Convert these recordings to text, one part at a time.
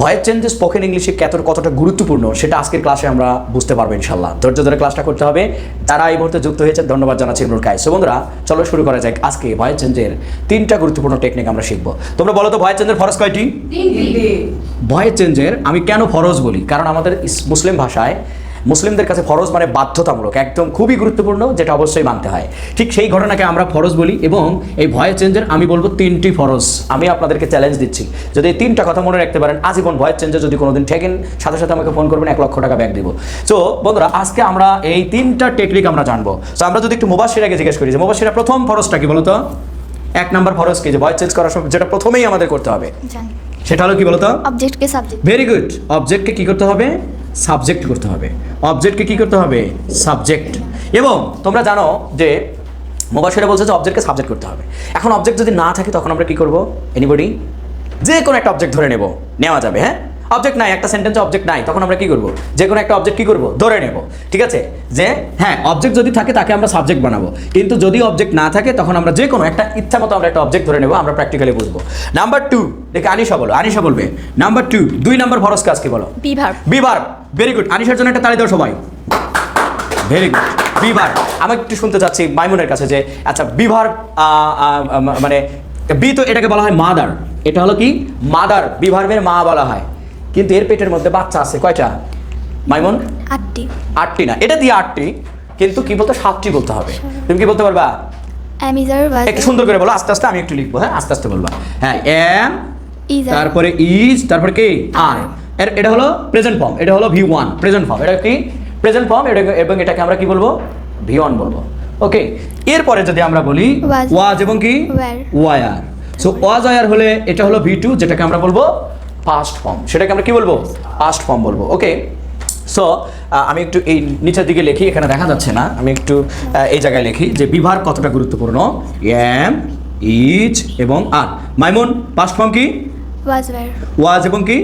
Voice changes spoken ইংলিশে কত কতটা গুরুত্বপূর্ণ সেটা আজকের ক্লাসে আমরা বুঝতে পারব ইনশাল্লাহ ধৈর্য ধরে ক্লাসটা করতে হবে। তারা এই মুহূর্তে যুক্ত হয়েছে ধন্যবাদ জানাচ্ছি ইমরুল কাই সো বন্ধুরা চলো শুরু করা যাক আজকে ভয়েস চেঞ্জের তিনটা গুরুত্বপূর্ণ টেকনিক আমরা শিখব। তোমরা বলো তো ভয়েস চেঞ্জের ফরজ কয়টি? ভয়েস চেঞ্জের আমি কেন ফরজ বলি? কারণ আমাদের মুসলিম ভাষায় মুসলিমদের কাছে ফরজ মানে বাধ্যতামূলক একদম খুবই গুরুত্বপূর্ণ যেটা অবশ্যই মানতে হয়। ঠিক সেই ঘটনাকে আমরা ফরজ বলি এবং এই ভয়েস চেঞ্জের আমি বলব তিনটি ফরজ। আমি আপনাদেরকে চ্যালেঞ্জ দিচ্ছি। যদি এই তিনটা কথা মনে রাখতে পারেন আজীবন ভয়েস চেঞ্জে যদি কোনোদিন ঠেকেন সাথে সাথে আমাকে ফোন করবেন এক লক্ষ টাকা ব্যাগ দিব। সো বন্ধুরা আজকে আমরা এই তিনটা টেকনিক আমরা জানব। সো আমরা যদি একটু মুবাসিরাকে জিজ্ঞেস করি যে মুবাসিরা প্রথম ফরজটা কি বলতো? এক নাম্বার ফরজ কি? যে ভয়েস চেঞ্জ করার সময় যেটা প্রথমেই আমাদের করতে হবে। সেটা হলো কি বলতো? অবজেক্টকে সাবজেক্ট ভেরি গুড অবজেক্টকে কি করতে হবে? সাবজেক্ট করতে হবে। অবজেক্টকে কি করতে হবে? সাবজেক্ট এবং তোমরা জানো যে মোবাসেরা বলছে যে অবজেক্টকে সাবজেক্ট করতে হবে। এখন অবজেক্ট যদি না থাকে তখন আমরা কি করব? এনিবডি যে কোনো একটা অবজেক্ট ধরে নেব। নেওয়া যাবে হ্যাঁ? অবজেক্ট নাই একটা সেন্টেন্সে অবজেক্ট নাই তখন আমরা কি করব? যে কোনো একটা অবজেক্ট কি করব? ধরে নেব ঠিক আছে? যে হ্যাঁ অবজেক্ট যদি থাকে তাকে আমরা সাবজেক্ট বানাবো। কিন্তু যদি অবজেক্ট না থাকে তখন আমরা যে কোনো একটা ইচ্ছা মতো আমরা একটা অবজেক্ট ধরে নেব আমরা প্র্যাকটিক্যালি বুঝব। নাম্বার টু দেখে আনিশা বলো আনিশা বলবে। নাম্বার টু দুই নাম্বার ফরস কাজ কি বলো। বিভার। বিবার ভেরি গুড আনিশার জন্য একটা তালি দাও সবাই। ভেরি গুড বিভার আমি একটু শুনতে চাচ্ছি মাইমুনের কাছে যে আচ্ছা বিভার মানে বি তো এটাকে বলা হয় মাদার। এটা হলো কি? মাদার বিভার্বের মা বলা হয়। কিন্তু এর পেটের মধ্যে বাচ্চা আছে কয়টা? মাইমন? আটটি। আটটি না। এটা দিয়ে আটটি কিন্তু কি বলতে সাতটি বলতে হবে। তুমি কি বলতে পারবা? একটু সুন্দর করে বলো আস্তে আস্তে আমি একটু লিখব হ্যাঁ? আস্তে আস্তে বলবা। হ্যাঁ এম তারপরে ইজ তারপরে কি? আর। এর এটা হলো প্রেজেন্ট ফর্ম এটা হলো ভি ওয়ান প্রেজেন্ট ফর্ম। এটা কি? প্রেজেন্ট ফর্ম এটা এবং এটাকে আমরা কি বলব? ভি ওয়ান বলব। ওকে এরপরে যদি আমরা বলি ওয়াজ। এবং কি. ওয়ার। সো ওয়াজ ওয়ার হলে এটা হলো ভি টু যেটাকে আমরা বলব পাস্ট ফর্ম সেটাকে আমরা কি বলব? পাস্ট ফর্ম বলব। ওকে সো আমি একটু এই নিচের দিকে লিখি এখানে দেখা যাচ্ছে না। আমি একটু এই জায়গায় লিখি যে বিভার কতটা গুরুত্বপূর্ণ? এম ইজ এবং আর মাইমুন পাস্ট ফর্ম কি? ওয়াজ এবং কি.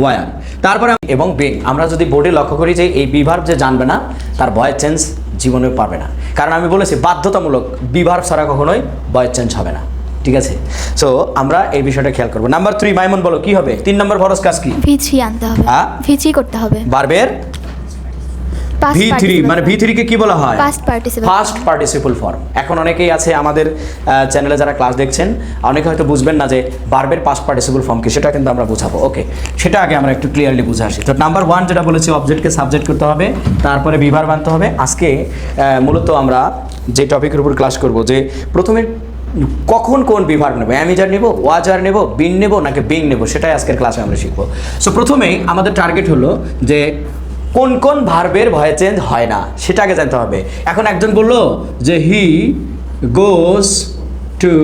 ওয়ার তারপরে এবং বিং আমরা যদি বোর্ডে লক্ষ্য করি যে এই বিভার যে জানবে না তার ভয়েস চেঞ্জ জীবনে পারবে না। কারণ আমি বলেছি বাধ্যতামূলক বিভার ছাড়া কখনোই ভয়েস চেঞ্জ হবে না। ঠিক আছে? সো আমরা এই বিষয়টা খেয়াল করব। নাম্বার থ্রি মাইমন বলো কি হবে? তিন নম্বর ফরজ কাজ কি? ভি থ্রি আনতে হবে। হ্যাঁ? ভি থ্রি করতে হবে। বারবের? ভি থ্রি মানে ভি থ্রিকে কি বলা হয়? ফার্স্ট পার্টিসিপল ফর্ম এখন অনেকেই আছে আমাদের চ্যানেলে যারা ক্লাস দেখছেন অনেকে হয়তো বুঝবেন না যে বারবের পাস্ট পার্টিসিপল ফর্ম কি সেটা কিন্তু আমরা বুঝাবো। ওকে সেটা আগে আমরা একটু ক্লিয়ারলি বুঝে আসি। তো নাম্বার ওয়ান যেটা বলেছি অবজেক্টকে সাবজেক্ট করতে হবে তারপরে বিভার বানতে হবে। আজকে মূলত আমরা যে টপিকের উপর ক্লাস করব যে প্রথমে কখন কোন বিভাগ নেব? অ্যামিজার নেব, ওয়াজার নেব, বিন নেব, নাকি বিং নেব? সেটাই আজকের ক্লাসে আমরা শিখব। সো প্রথমেই আমাদের টার্গেট হলো যে কোন কোন ভার্বের ভয়ে চেঞ্জ হয় না, সেটা আগে জানতে হবে। এখন একজন বলল যে he goes to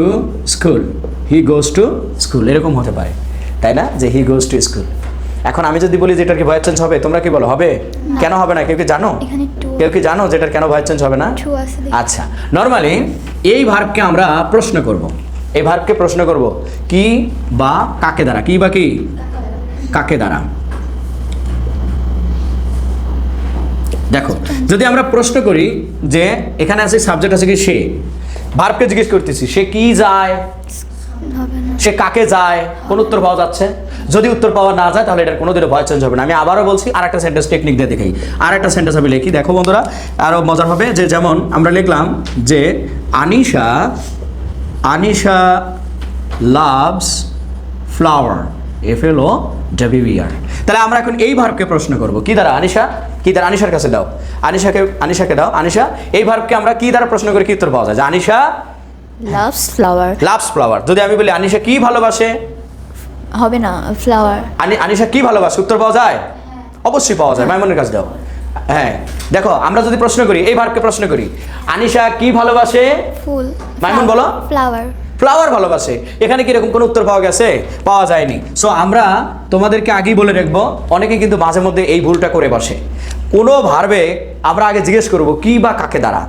school he goes to school এরকম হতে পারে। তাই না? যে হি গোস টু স্কুল এখন আমি যদি বলি যে এটার কি ভয়েস চেঞ্জ হবে তোমরা কি বলো হবে? কেন হবে না? কেউ কি জানো? কেউ কি জানো যেটার কেন ভয়েস চেঞ্জ হবে না। আচ্ছা নর্মালি এই ভার্বকে আমরা প্রশ্ন করব। এই ভার্বকে প্রশ্ন করব কি বা কাকে দ্বারা? কি বা কি? কাকে দ্বারা? দেখো যদি আমরা প্রশ্ন করি যে এখানে আছে সাবজেক্ট আছে কি সে? ভার্বকে জিজ্ঞেস করতেছি সে কি যায়? সে কাকে যায়? কোন উত্তর পাওয়া যাচ্ছে? যদি উত্তর পাওয়া না যায় তাহলে এটার কোনো দিনে ভয় চেঞ্জ হবে না। আমি আবারও বলছি আর একটা সেন্টেন্স টেকনিক দিয়ে দেখাই। আর একটা সেন্টেন্স আমি লিখি। দেখো বন্ধুরা আরও মজার হবে যে যেমন আমরা লিখলাম যে Anisha Anisha loves flower F L O W R তাহলে আমরা এখন এই ভার্বকে প্রশ্ন করব। কি দ্বারা? আনিশা? কি দ্বারা? আনিশার কাছে দাও। আনিশাকে আনিশাকে দাও। আনিশা এই ভার্বকে আমরা কি দ্বারা প্রশ্ন করে? কি উত্তর পাওয়া যায়? যে Anisha loves flower loves flower যদি আমি বলি আনিশা কি ভালোবাসে? হবে না ফ্লাওয়ার আনি আনিশা কি ভালোবাসে? উত্তর পাওয়া যায়? অবশ্যই পাওয়া যায় মাইমনের কাছে দাও। হ্যাঁ দেখো আমরা যদি প্রশ্ন করি এই ভার্বকে প্রশ্ন করি আনিশা কি ভালোবাসে? ফুল মাইমুন বলো। Flower flower. ভালোবাসে। এখানে কি এরকম কোনো উত্তর পাওয়া গেছে? পাওয়া যায়নি। সো আমরা তোমাদেরকে আগেই বলে রাখব অনেকে কিন্তু মাঝে মধ্যে এই ভুলটা করে বসে। কোনো ভার্বে আমরা আগে জিজ্ঞেস করব কি বা কাকে দ্বারা?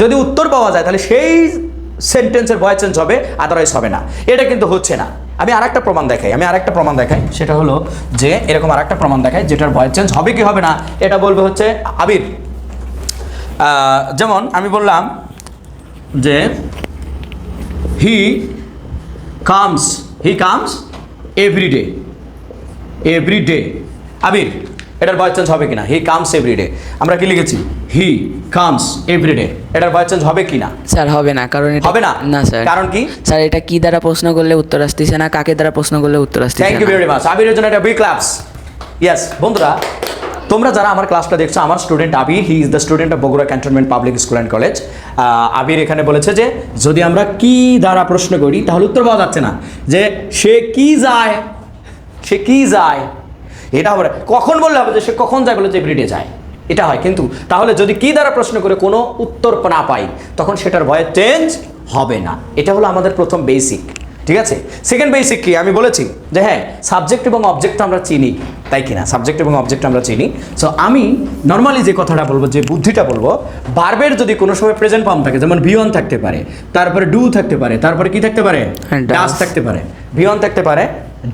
যদি উত্তর পাওয়া যায় তাহলে সেই সেন্টেন্সের ভয়েস চেঞ্জ হবে আদারওয়াইজ হবে না। এটা কিন্তু হচ্ছে না। আমি আরেকটা প্রমাণ দেখাই, আমি আরেকটা প্রমাণ দেখাই। সেটা হলো যে, এরকম আরেকটা প্রমাণ দেখাই, যেটার ভয়েস চেঞ্জ হবে কি হবে না, এটা বলবে হচ্ছে আবির। যেমন আমি বললাম যে he comes he comes every day every day Abir এটার ভয়েস চেঞ্জ হবে কিনা? হি কামস এভরি ডে আমরা কি লিখেছি? হি কামস এভরি ডে এটার ভয়েস চেঞ্জ হবে কিনা? স্যার হবে না কারণ এটা হবে না? না স্যার। কারণ কি? স্যার এটা কি দ্বারা প্রশ্ন করলে উত্তর আসতেছে না কাকে দ্বারা প্রশ্ন করলে উত্তর আসতেছে থ্যাংক ইউ ভেরি মাচ আবিরের জন্য একটা বিগ ক্লাপস ইয়েস বন্ধুরা তোমরা যারা আমার ক্লাসটা দেখছ আমার student Abir he is the student of Bogura cantonment public school and college Abir এখানে বলেছে যে যদি আমরা কি দ্বারা প্রশ্ন করি তাহলে উত্তর পাওয়া যাচ্ছে না। যে সে কি যায় সে কি যায় এটা হবে কখন বললে হবে যে সে কখন যায় বলে যে এভরিডে যায়? এটা হয়। কিন্তু তাহলে যদি কি দ্বারা প্রশ্ন করে কোনো উত্তর না পাই তখন সেটার ভয়ে চেঞ্জ হবে না। এটা হলো আমাদের প্রথম বেসিক ঠিক আছে? সেকেন্ড বেসিক কি? আমি বলেছি যে হ্যাঁ সাবজেক্ট এবং অবজেক্ট আমরা চিনি। তাই কিনা? সাবজেক্ট এবং অবজেক্ট আমরা চিনি। সো আমি নর্মালি যে কথাটা বলব যে বুদ্ধিটা বলব বারবের যদি কোনো সময় প্রেজেন্ট ফর্ম থাকে যেমন ভিওন থাকতে পারে তারপরে ডু থাকতে পারে তারপরে কি থাকতে পারে? ডাস থাকতে পারে। ভিওন থাকতে পারে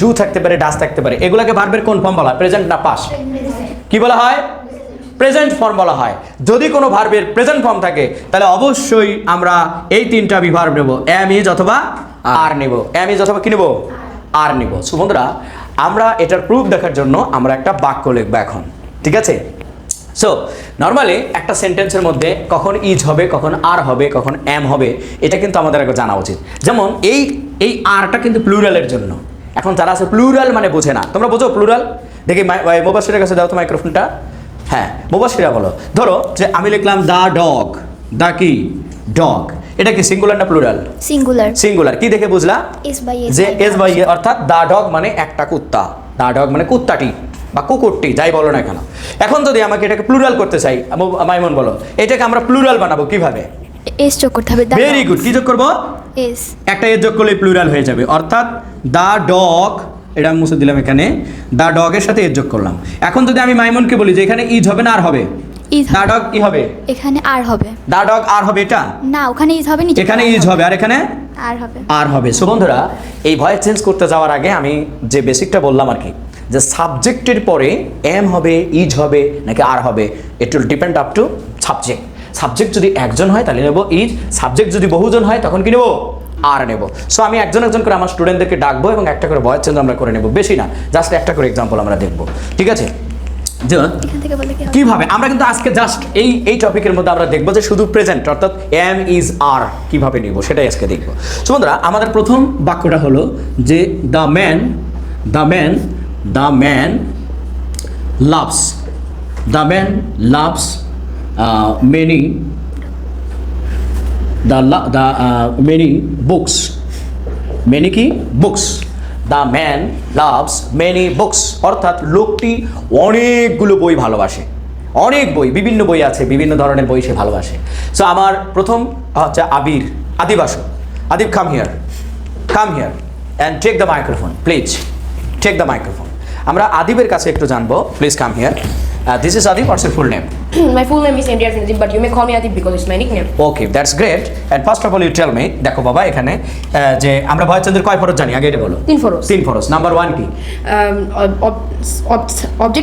ডু থাকতে পারে ডাস থাকতে পারে। এগুলোকে ভার্বের কোন ফর্ম বলা হয়? প্রেজেন্ট না পাস কি বলা হয়? প্রেজেন্ট ফর্ম বলা হয়। যদি কোনো ভার্বের প্রেজেন্ট ফর্ম থাকে, তাহলে অবশ্যই আমরা এই তিনটা বিভার নেব। এম ইজ অথবা আর নেব। এম ইজ অথবা কি নেব? আর নেব। সো বন্ধুরা, আমরা এটার প্রুফ দেখার জন্য আমরা একটা বাক্য লিখব এখন। ঠিক আছে? সো নর্মালি একটা সেন্টেন্সের মধ্যে কখন ইজ হবে, কখন আর হবে, কখন এম হবে, এটা কিন্তু আমাদের আগে জানা উচিত। যেমন এই এই আরটা কিন্তু প্লুরালের জন্য। এখন যারা আছে প্লুরাল মানে বোঝে না। তোমরা বোঝো প্লুরাল দেখি মোবাসিরের কাছে দাও তো মাইক্রোফোনটা হ্যাঁ মোবাসিরা বলো। ধরো যে আমি লিখলাম দা ডগ। দা কি? ডগ। এটা কি সিঙ্গুলার না প্লুরাল সিঙ্গুলার সিঙ্গুলার কি দেখে বুঝলা? এস বাই এস যে এস বাই এ অর্থাৎ দা ডগ মানে একটা কুত্তা। দা ডগ মানে কুত্তাটি বা কুকুরটি যাই বলো না কেন। এখন যদি আমাকে এটাকে প্লুরাল করতে চাই মাইমন বলো এটাকে আমরা প্লুরাল বানাবো কীভাবে? এস যোগ করতে হবে ভেরি গুড কি যোগ করব? এস একটা এর যোগ করলে প্লুরাল হয়ে যাবে। অর্থাৎ দা ডগ এটা আমি মুছে দিলাম এখানে। দা ডগের সাথে এর যোগ করলাম। এখন যদি আমি মাইমনকে বলি যে এখানে ইজ হবে না আর হবে? দা ডগ কি হবে? এখানে আর হবে। দা ডগ আর হবে এটা? না ওখানে ইজ হবে নিচে এখানে ইজ হবে। আর এখানে? আর হবে। আর হবে। সো বন্ধুরা এই ভয়েস চেঞ্জ করতে যাওয়ার আগে আমি যে বেসিকটা বললাম আর কি যে সাবজেক্টের পরে এম হবে ইজ হবে নাকি আর হবে it will depend up to subject subject যদি একজন হয় তাহলে নেব ইজ সাবজেক্ট যদি বহুজন হয় তখন কি নেব? আর নেব। সো আমি একজন একজন করে আমার স্টুডেন্টদেরকে ডাকবো এবং একটা করে ভয়েস চেঞ্জ আমরা করে নেব। বেশি না জাস্ট একটা করে এক্সাম্পল আমরা দেখব। ঠিক আছে? কীভাবে? আমরা কিন্তু আজকে জাস্ট এই এই টপিকের মধ্যে আমরা দেখব যে শুধু প্রেজেন্ট অর্থাৎ এম ইজ আর কীভাবে নিব? সেটাই আজকে দেখব। সো বন্ধুরা আমাদের প্রথম বাক্যটা হলো যে the man the man the man loves the man loves many the the many books many কি books the man loves many books অর্থাৎ লোকটি অনেকগুলো বই ভালোবাসে। অনেক বই, বিভিন্ন বই আছে, বিভিন্ন ধরনের বই সে ভালোবাসে। সো আমার প্রথম হচ্ছে Abir. Adib Adib come here come here and take the microphone please take the microphone আমরা আদিবের কাছে একটু জানব। Please come here this is Adib ours full name my full name is Andrea Trinity, but you may call me Adib because it's my nickname. Okay that's great and first of all you tell me দেখো বাবা এখানে আহ, যে আমরা ভয়চন্দ্রের কয় ফরজ জানি? আগে এটা বলো। তিন ফরজ। তিন ফরজ। নাম্বার ওয়ান কি?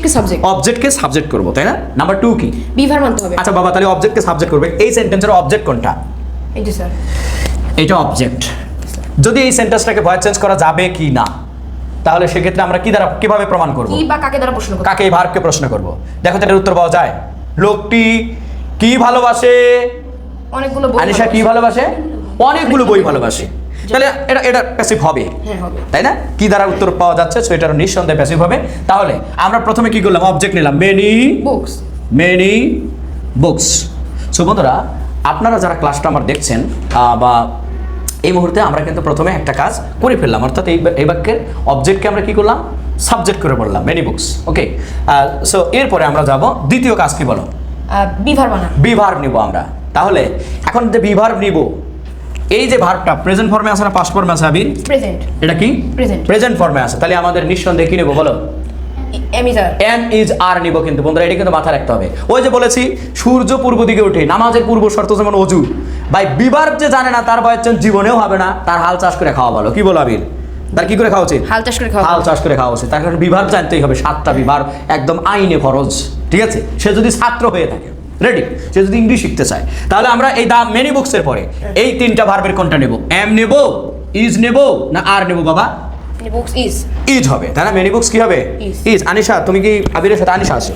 Is subject. অবজেক্টকে সাবজেক্ট করব তাই না? নাম্বার টু কি? বিভার মানতে হবে। আচ্ছা বাবা তাহলে অবজেক্টকে সাবজেক্ট করবে। এই সেন্টেন্সের অবজেক্ট কোনটা? এই যে স্যার এটা অবজেক্ট যদি এই সেন্টেন্সটাকে ভয়েস চেঞ্জ করা যাবে কি না? তাহলে সেক্ষেত্রে আমরা কি দ্বারা কীভাবে প্রমাণ করব? কি বা কাকে দ্বারা প্রশ্ন কাকে এই ভার্বকে প্রশ্ন করব? দেখো তো এটার উত্তর পাওয়া যায়। লোকটি কি ভালোবাসে? অনেকগুলো বই আনিশা কি ভালোবাসে। অনেকগুলো বই ভালোবাসে। তাহলে এটা এটা প্যাসিভ হবে। তাই না? কি দ্বারা উত্তর পাওয়া যাচ্ছে সো নিঃসন্দেহে প্যাসিভ হবে। তাহলে আমরা প্রথমে কি করলাম? অবজেক্ট নিলাম। Many books many books so বন্ধুরা আপনারা যারা ক্লাসটা আমার দেখছেন বা এই মুহূর্তে আমরা কিন্তু প্রথমে একটা কাজ করে ফেললাম। অর্থাৎ এই এই বাক্যের অবজেক্টকে আমরা কি করলাম? সাবজেক্ট করে বললাম মেনি বুকস ওকে সো এরপরে আমরা যাব দ্বিতীয় কাজ কি বলো? বিভার বানান। বিভার্ব নিব আমরা। তাহলে এখন যে বিভার্ব নিব এই যে ভার্বটা প্রেজেন্ট ফর্মে আছে না পাস্ট ফর্মে আছে আবির? প্রেজেন্ট এটা কি? Present. প্রেজেন্ট ফর্মে আছে। তাহলে আমাদের নিঃসন্দেহে কি নেব বলো? Am is are am is are নিব কিন্তু। বন্ধুরা এটা কিন্তু মাথায় রাখতে হবে। ওই যে বলেছি সূর্য পূর্ব দিকে ওঠে নামাজের পূর্ব শর্ত যেমন অজু ভাই বিবার যে জানে না তার বয়স জীবনেও হবে না তার হাল চাষ করে খাওয়া ভালো। কি বলো আবির? তার কি করে খাওয়া উচিত? হাল চাষ করে খাওয়া হাল চাষ করে খাওয়া উচিত। তার কারণে বিভাগ জানতেই হবে সাতটা বিভাগ একদম আইনে ফরজ। ঠিক আছে? সে যদি ছাত্র হয়ে থাকে রেডি সে যদি ইংলিশ শিখতে চায়। তাহলে আমরা এই দা মেনি বুকসের পরে এই তিনটা ভার্বের কোনটা নেব? এম নেব ইজ নেব না আর নেব বাবা. ইজ হবে। তাই না মেনি বুকস কি হবে. ইজ আনিশা তুমি কি আবিরের সাথে আনিশা আসো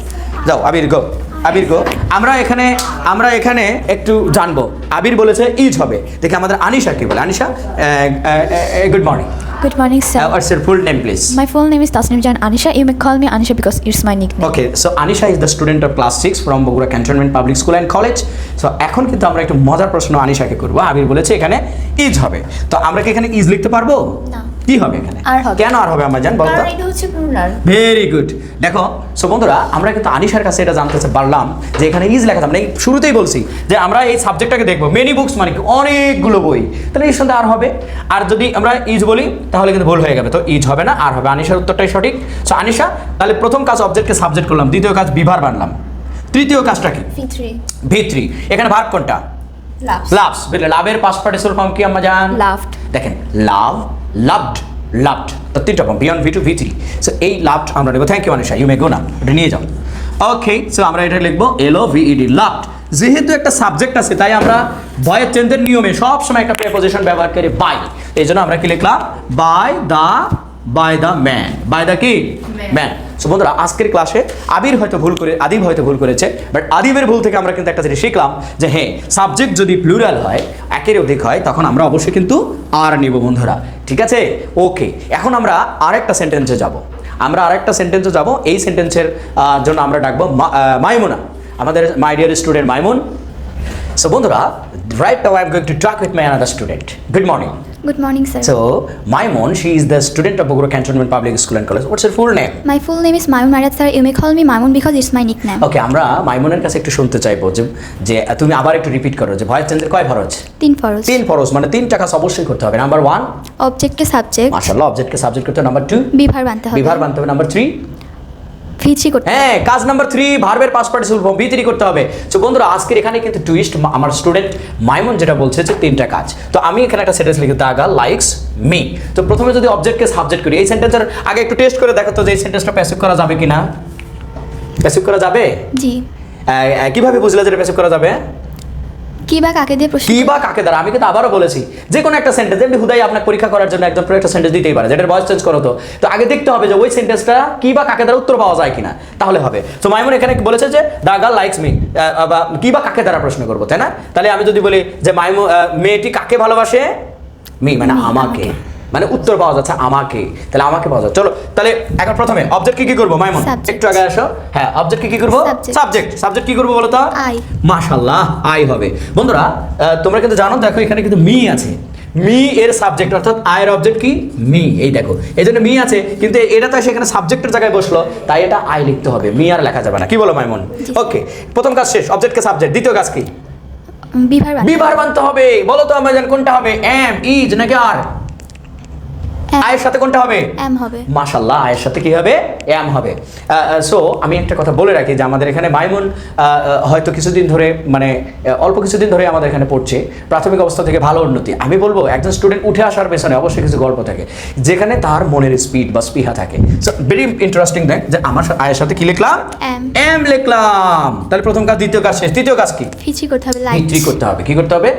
যাও আবির গো আবির গো আমরা এখানে আমরা এখানে একটু জানব। আবির বলেছে ইজ হবে। দেখি আমাদের আনিশা কি বলে। Anisha good morning Good morning, sir. What's your full name please My full name is Tasnim Jan Anisha. You may call me Anisha because it's my nickname. Okay so Anisha is the student of class six from Bogura cantonment public school and college so এখন কিন্তু আমরা একটু মজার প্রশ্ন আনিশাকে করব। আবির বলেছে এখানে is হবে। তো আমরা কি এখানে ইজ লিখতে পারব? না। কি হবে এখানে? আর হবে। কেন আর হবে আমার জান বলতো ভেরি গুড দেখো সো বন্ধুরা আমরা কিন্তু আনিশার কাছে এটা জানতে পারলাম যে এখানে ইজ লেখা। আমরা শুরুতেই বলছি যে আমরা এই সাবজেক্টটাকে দেখব। মেনি বুকস মানে কি অনেকগুলো বই। তাহলে এর সাথে আর হবে? আর যদি আমরা ইজ বলি তাহলে কিন্তু ভুল হয়ে যাবে। তো ইজ হবে না আর হবে। আনিশার উত্তরটাই সঠিক। সো আনিশা তাহলে প্রথম কাজ অবজেক্টকে সাবজেক্ট করলাম। দ্বিতীয় কাজ বিভার বানলাম। তৃতীয় কাজটা কি? V3 ভিত্রি এখানে ভাগ কোনটা. লাভস লাভের পাস্ট পার্টিসিপাল ফর্ম কি আমরা জান Loved. দেখেন লাভ লাভড লাভড তো তিনটা form beyond V two V three so এই লাভড আমরা নেব। Thank you Anisha you may go না এটা নিয়ে যাও। ওকে সো আমরা এটা লিখব এল ভিইডি লাভড যেহেতু একটা সাবজেক্ট আছে তাই আমরা ভয়ের চেঞ্জের নিয়মে সব সময় একটা প্রেপোজিশন ব্যবহার করি বাই এই জন্য আমরা কি লিখলাম? By the by the man by the কি? ম্যান সো বন্ধুরা, আজকের ক্লাসে আবির হয়তো ভুল করে, আদিব হয়তো ভুল করেছে বাট আদিবের ভুল থেকে আমরা কিন্তু একটা জিনিস শিখলাম যে হ্যাঁ সাবজেক্ট যদি প্লুরাল হয়, একের অধিক হয়, তখন আমরা অবশ্যই কিন্তু আর নিব, বন্ধুরা। ঠিক আছে? ওকে এখন আমরা আরেকটা সেন্টেন্সে যাব। আমরা আরেকটা সেন্টেন্সে যাব। এই সেন্টেন্সের জন্য আমরা ডাকবো মাইমুনা, আমাদের my dear student Maimun. So বন্ধুরা right now I am going to talk with my another student good morning Good morning, sir. So, Maimon, she is the student of Bogor Cantonment Public School and College. What's her full name? my full name is Maymun Marat, sir. You may call me Maymun because it's my nickname. Okay আমরা মাইমনের কাছে একটু শুনতে চাইব যে যে তুমি আবার একটু রিপিট করো যে ভয়েস চেঞ্জের কয় ফরজ তিন ফরজ তিন ফরজ মানে তিনটা কাজ অবশ্যই করতে হবে নাম্বার ওয়ান অবজেক্টকে সাবজেক্ট মাশাল্লাহ অবজেক্টকে সাবজেক্ট করতে হবে নাম্বার টু বিভার বানতে হবে বিভার বানতে হবে নাম্বার থ্রি করতে হ্যাঁ কাজ নাম্বার থ্রি ভার্বের পাস পার্টিসিপল ফর্ম বিতরি করতে হবে। তো বন্ধুরা আজকের এখানে কিন্তু টুইস্ট আমার স্টুডেন্ট মাইমন যেটা বলছে যে তিনটা কাজ। তো আমি এখানে একটা সেন্টেন্স লিখে দাগা লাইকস মি তো প্রথমে যদি অবজেক্টকে সাবজেক্ট করি এই সেন্টেন্সের আগে একটু টেস্ট করে দেখো তো যে এই সেন্টেন্সটা প্যাসিভ করা যাবে কিনা। প্যাসিভ করা যাবে? জি। কীভাবে বুঝলে যে প্যাসিভ করা যাবে? কি বা কাকে দিয়ে প্রশ্ন কি বা কাকে দ্বারা? আমি কিন্তু আবারও বলেছি যে কোনো একটা সেন্টেন্স এমনি হুদাই আপনার পরীক্ষা করার জন্য একজন একটা সেন্টেন্স দিতেই পারে যেটার বয়স চেঞ্জ করো তো। তো আগে দেখতে হবে যে ওই সেন্টেন্সটা কি বা কাকে দ্বারা উত্তর পাওয়া যায় কিনা তাহলে হবে। তো মাইমুন এখানে বলেছে যে দা গার্ল লাইকস মি। বা কি বা কাকে দ্বারা প্রশ্ন করব তাই না? তাহলে আমি যদি বলি যে মাইমু মেয়েটি কাকে ভালোবাসে? মি মানে আমাকে। মানে উত্তর পাওয়া যাচ্ছে আমাকে। তাহলে আমাকে পাওয়া যাচ্ছে। চলো তাহলে এখন প্রথমে অবজেক্ট কি কি করব মাইমুন. একটু আগে আসো। হ্যাঁ অবজেক্ট কি কি করব? সাবজেক্ট সাবজেক্ট কি করব বলো তো. মাশাল্লাহ আই হবে। বন্ধুরা তোমরা কিন্তু জানো দেখো এখানে কিন্তু মি আছে। মি এর সাবজেক্ট অর্থাৎ আয়ের অবজেক্ট কি? মি এই দেখো এই জন্য মি আছে কিন্তু এটা তো সেখানে সাবজেক্টের জায়গায় বসল তাই এটা আই লিখতে হবে। মি আর লেখা যাবে না। কি বলো মাইমন? ওকে প্রথম কাজ শেষ। অবজেক্টকে সাবজেক্ট দ্বিতীয় কাজ কি? বিভার বানতে বিভার বানতে হবে। বলো তো আমরা জানি কোনটা হবে? এম ইজ নাকি আর আয়ের সাথে কোনটা হবে? এম হবে। মাশাল্লাহ আয়ের সাথে কি হবে? এম হবে। সো আমি একটা কথা বলে রাখি যে আমাদের এখানে মাইমুন হয়তো কিছুদিন ধরে মানে অল্প কিছুদিন ধরে আমাদের এখানে পড়ছে। প্রাথমিক অবস্থা থেকে ভালো উন্নতি। আমি বলব একজন স্টুডেন্ট উঠে আসার পেছনে অবশ্যই কিছু গল্প থাকে। যেখানে তার মনের স্পিড বা স্পৃহা থাকে। সো ভেরি ইন্টারেস্টিং দেখ যে আমার আয়ের সাথে কি লিখলাম? এম লিখলাম। তাহলে প্রথম কাজ দ্বিতীয় কাজ শেষ। তৃতীয় কাজ কি? ভিত্রি করতে হবে ভিত্রি করতে হবে। কি করতে হবে?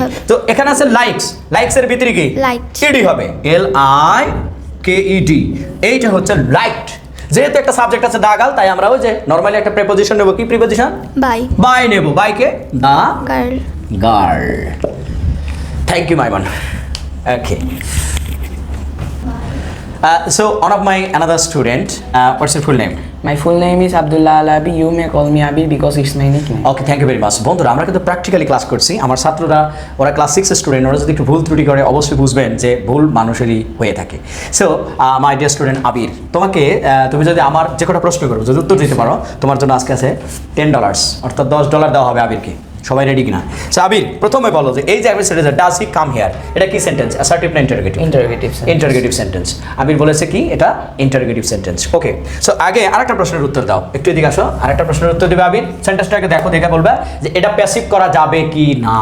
হবে। তো এখানে আছে লাইকস লাইকস এর ভিতরে কি? Light. ইডি হবে। এল আই কে ইডি এইটা হচ্ছে লাইট যেহেতু একটা সাবজেক্ট আছে দাগাল তাই আমরা ওই যে নরমালি একটা প্রেপোজিশন নেব। কি প্রিপোজিশন বাই বাই নেব। By K? The girl girl thank you my Maimun okay so one of my another student what's your full name My full name is Abdullah Alabi. You may call me Abi because it's my nickname. Okay thank you very much বন্ধুরা আমরা কিন্তু practically class করছি আমার ছাত্ররা ওরা class six student ওরা যদি একটু ভুল ত্রুটি করে অবশ্যই বুঝবেন যে ভুল মানুষেরই হয়ে থাকে so my dear student Abir তোমাকে আহ, তুমি যদি আমার যে কটা প্রশ্ন করো যদি উত্তর দিতে পারো তোমার জন্য আজকে আছে টেন ডলার্স অর্থাৎ দশ ডলার দেওয়া হবে আবিরকে সবাই রেডি কিনা? সাবির প্রথমে বলো যে এই যে আমি সেটা ডাজ হি কাম হেয়ার এটা কি সেন্টেন্স অ্যাসার্টিভ না interrogative interrogative interrogative interrogative sentence Abir বলেছে কি? এটা ইন্টারগেটিভ সেন্টেন্স ওকে সো আগে আরেকটা প্রশ্নের উত্তর দাও। একটু এদিকে আসো। আরেকটা প্রশ্নের উত্তর দেবে আবির। সেন্টেন্সটাকে দেখো দেখে বলবে যে এটা প্যাসিভ করা যাবে কি না?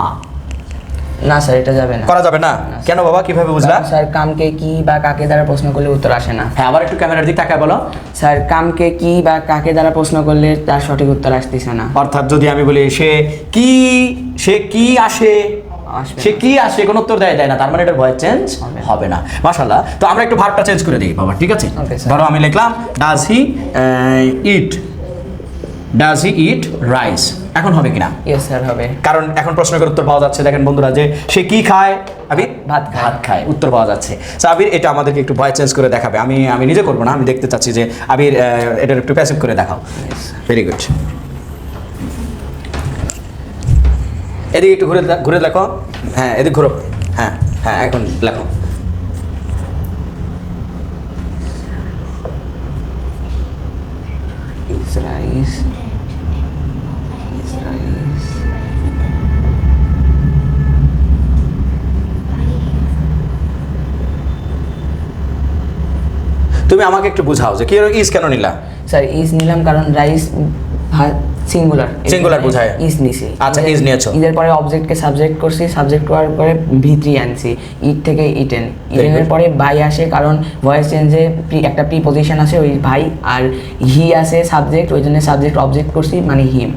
না স্যার এটা যাবে না। করা যাবে না? কেন বাবা? কীভাবে বুঝলা? স্যার কামকে কি বা কাকে দ্বারা প্রশ্ন করলে উত্তর আসে না। হ্যাঁ আবার একটু ক্যামেরার দিকে তাকায় বলো। স্যার কামকে কি বা কাকে দ্বারা প্রশ্ন করলে তার সঠিক উত্তর আসতেছে না। অর্থাৎ যদি আমি বলি সে কি সে কি আসে? সে কি আসে? কোনো উত্তর দেয় দেয় না। তার মানে এটার ভয়েস চেঞ্জ হবে না। মাশাল্লাহ তো আমরা একটু ভার্বটা চেঞ্জ করে দিই বাবা। ঠিক আছে? ধরো আমি লিখলাম does he eat does he eat rice এখন হবে কিনা? ইয়েস স্যার হবে। কারণ এখন প্রশ্নের উত্তর পাওয়া যাচ্ছে। দেখেন বন্ধুরা যে সে কি খায়? আবির ভাত খায়। ভাত খায়। উত্তর পাওয়া যাচ্ছে। আবির এটা আমাদেরকে একটু ভয়েস চেঞ্জ করে দেখাবে। আমি আমি নিজে করব না আমি দেখতে চাচ্ছি যে আবির এটার একটু প্যাসিভ করে দেখাও। ভেরি গুড এদিকে একটু ঘুরে ঘুরে দেখো। হ্যাঁ এদিকে ঘুরো। হ্যাঁ হ্যাঁ এখন লেখো। ইটস রাইস রাইস তুমি আমাকে একটু বুঝাও যে কি ইস কেন নিলা? স্যার ইজ নিলাম কারণ রাইস সিঙ্গুলার সিঙ্গুলার বুঝায়। ইজ নিছি। আচ্ছা ইজ নিয়েছো। ইদের পরে অবজেক্টকে সাবজেক্ট করছি সাবজেক্ট করার পরে ভিত্রি আনছি ইট থেকে e ইটেন e এর পরে ভাই আসে কারণ ভয়েস চেঞ্জে প্রি একটা প্রি পজিশন আছে ওই ভাই আর হি আছে সাবজেক্ট ওই জন্য সাবজেক্ট অবজেক্ট করছি মানে him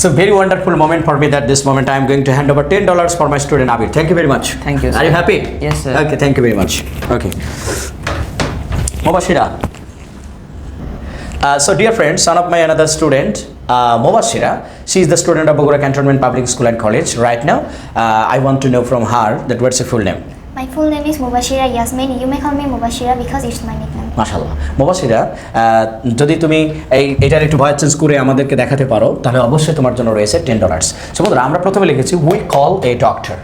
so very wonderful moment for me that this moment I am going to hand over ten dollars for my student Abir thank you very much thank you are you happy yes sir okay thank you very much okay Mobashira so dear friends son of my another student Mobashira, she is the student of Bogora Cantonment Public School and College. Right now, uh, I want to know from her that what's her full name. My full name is Mubashira Yasmin. You may call me Mubashira because it's my nickname. মাশাল্লাহ মোবাসিরা যদি তুমি এই এটার একটু voice change করে আমাদেরকে দেখাতে পারো তাহলে অবশ্যই তোমার জন্য রয়েছে টেন ডলার্স সো বন্ধুরা আমরা প্রথমে লিখেছি উই কল এ ডক্টর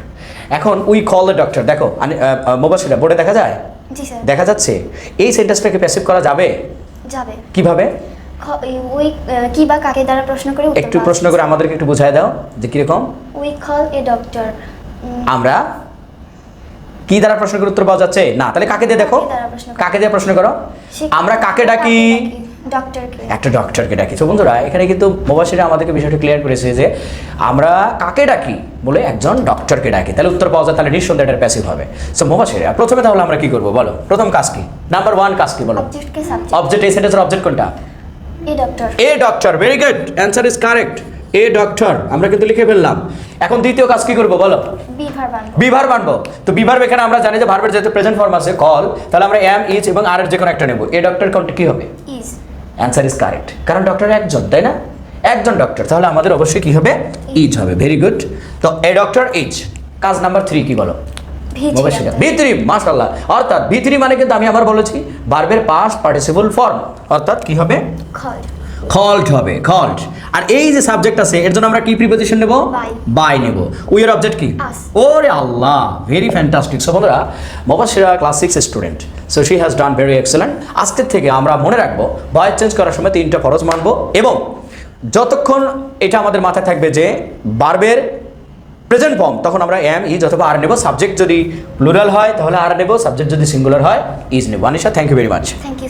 এখন উই কল এ ডক্টর দেখো মোবাসিরা বোর্ডে দেখা যায় দেখা যাচ্ছে এই সেন্টেন্সটাকে প্যাসিভ করা যাবে যাবে কীভাবে উই কি বা কাকে দ্বারা প্রশ্ন করে একটু প্রশ্ন করে আমাদেরকে একটু বুঝায় দাও যে কীরকম। উই কল এ ডক্টর আমরা কি দ্বারা প্রশ্ন করে উত্তর পাওয়া যাচ্ছে? না তাহলে কাকে দিয়ে দেখো? কাকে দিয়ে প্রশ্ন করো? আমরা কাকে ডাকি? একটা ডক্টরকে ডাকি। তো বন্ধুরা এখানে কিন্তু মোবাসিরা আমাদেরকে বিষয়টা ক্লিয়ার করেছে যে আমরা কাকে ডাকি বলে একজন ডক্টরকে ডাকি। তাহলে উত্তর পাওয়া যায় তাহলে নিঃসন্দেহে এটা প্যাসিভ হবে। সো মোবাসিরা প্রথমে তাহলে আমরা কি করব? বলো। প্রথম কাজ কি? নাম্বার ওয়ান কাজ কি বলো। অবজেক্ট এই সেন্টেন্সের অবজেক্ট কোনটা? A doctor a doctor very good answer is correct a doctor আমরা কিন্তু লিখে ফেললাম। এখন দ্বিতীয় কাজ কি করব বলো? বিভার বানবো। বানবো। তো বিভার এখানে আমরা জানি যে ভার্বের যেহেতু প্রেজেন্ট ফর্ম আছে কল তাহলে আমরা এম ইজ এবং আর এর যে কোনো একটা নেব। এ ডক্টর কোনটা কি হবে? ইজ অ্যান্সার ইজ কারেক্ট কারণ ডক্টর একজন তাই না? একজন ডক্টর তাহলে আমাদের অবশ্যই কি হবে? ইজ হবে। ভেরি গুড তো এ ডক্টর ইজ কাজ নাম্বার থ্রি কি বলো? ভিতরি অর্থাৎ ভিতরি মানে কিন্তু আমি আবার বলেছি বার্বের পাস্ট পার্টিসিপল ফর্ম অর্থাৎ কি হবে? খল। কল্ড হবে কল্ড আর এই যে সাবজেক্ট আছে এর জন্য আমরা কি প্রিপোজিশন নেব? বাই। নেব। অবজেক্ট কি? ওরে আল্লাহ ভেরি ফ্যান্টাস্টিক সো বন্ধুরা Mobashira class six student so she has done very excellent আজকের থেকে আমরা মনে রাখব ভয়েস চেঞ্জ করার সময় তিনটা ফরজ মানবো এবং যতক্ষণ এটা আমাদের মাথায় থাকবে যে বার্বের প্রেজেন্ট ফর্ম তখন আমরা এম ইজ অথবা আর নেব। সাবজেক্ট যদি প্লুরাল হয়, তাহলে আর নেব। সাবজেক্ট যদি সিঙ্গুলার হয় ইজ নেব। Anisha thank you very much thank you